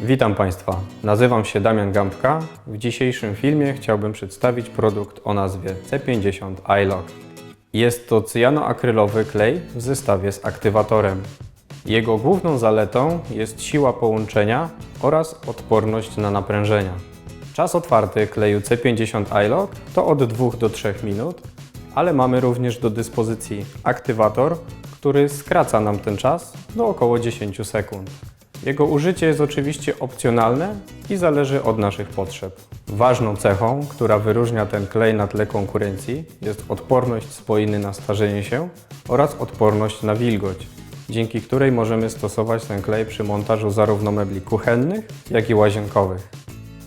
Witam Państwa, nazywam się Damian Gąbka. W dzisiejszym filmie chciałbym przedstawić produkt o nazwie C50 iLock. Jest to cyjanoakrylowy klej w zestawie z aktywatorem. Jego główną zaletą jest siła połączenia oraz odporność na naprężenia. Czas otwarty kleju C50 iLock to od 2 do 3 minut, ale mamy również do dyspozycji aktywator, który skraca nam ten czas do około 10 sekund. Jego użycie jest oczywiście opcjonalne i zależy od naszych potrzeb. Ważną cechą, która wyróżnia ten klej na tle konkurencji, jest odporność spoiny na starzenie się oraz odporność na wilgoć, dzięki której możemy stosować ten klej przy montażu zarówno mebli kuchennych, jak i łazienkowych.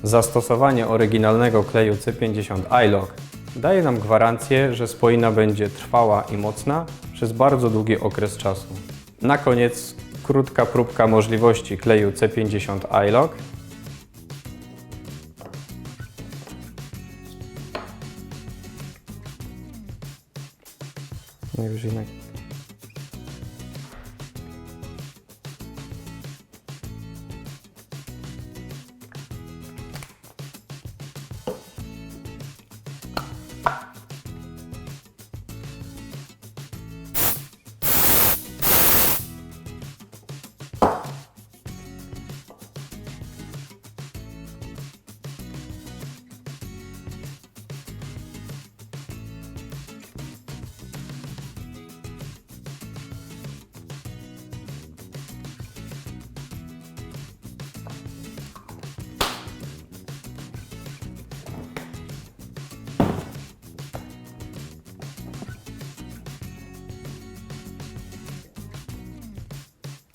Zastosowanie oryginalnego kleju C50 iLock daje nam gwarancję, że spoina będzie trwała i mocna przez bardzo długi okres czasu. Na koniec krótka próbka możliwości kleju C50 iLock. Najwyżej na...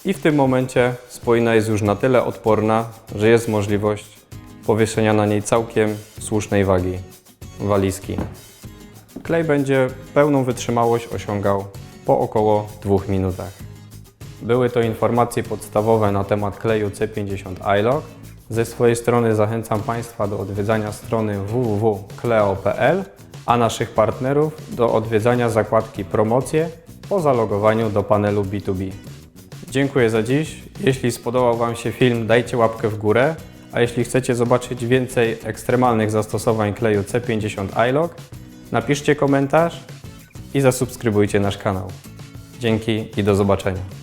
I w tym momencie spoina jest już na tyle odporna, że jest możliwość powieszenia na niej całkiem słusznej wagi walizki. Klej będzie pełną wytrzymałość osiągał po około 2 minutach. Były to informacje podstawowe na temat kleju C50 iLock. Ze swojej strony zachęcam Państwa do odwiedzania strony www.kleo.pl, a naszych partnerów do odwiedzania zakładki Promocje po zalogowaniu do panelu B2B. Dziękuję za dziś. Jeśli spodobał Wam się film, dajcie łapkę w górę, a jeśli chcecie zobaczyć więcej ekstremalnych zastosowań kleju C50 iLock, napiszcie komentarz i zasubskrybujcie nasz kanał. Dzięki i do zobaczenia.